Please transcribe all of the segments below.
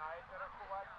tonight and of course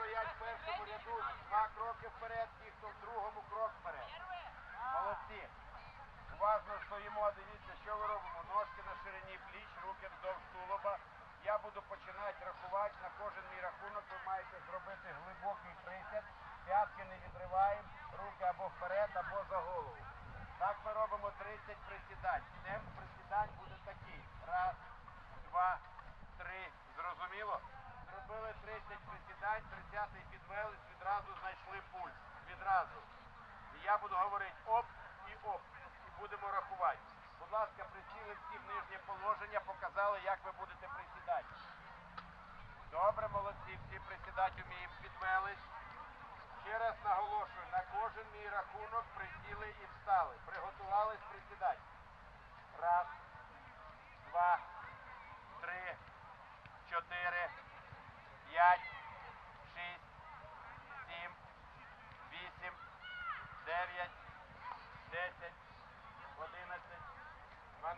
стоять в першому ряду, два кроки вперед, ті, хто в другому крок вперед. Молодці. Уважно стоїмо, дивіться, що ви робимо. Ножки на ширині пліч, руки вздовж тулуба. Я буду починати рахувати на кожен мій рахунок. Ви маєте зробити глибокий присяд. П'ятки не відриваємо, руки або вперед, або за голову. Так ми робимо 30 присідань. Темп присідань буде такий. Раз, два, три. Зрозуміло? Зробили 30 присідань, 30-й підвелись, відразу знайшли пульс. Відразу. І я буду говорити оп і оп. І будемо рахувати. Будь ласка, присіли всі в нижнє положення, показали, як ви будете присідати. Добре, молодці, всі присідати вміємо, підвелись. Ще раз наголошую, на кожен мій рахунок присіли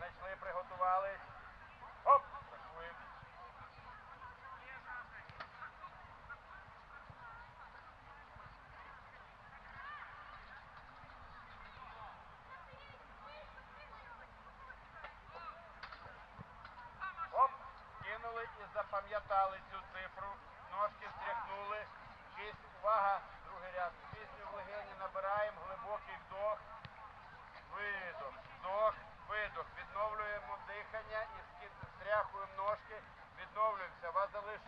Знайшли, приготувались. Оп! Оп, кинули і запам'ятали цю цифру. Ножки встряхнули. Кисть, увага, другий ряд. Кисню в легені набираємо, глибокий вдох, видох, вдох, видох. Відновлюємо дихання і стряхуємо ножки. Відновлюємося. Вас залишилось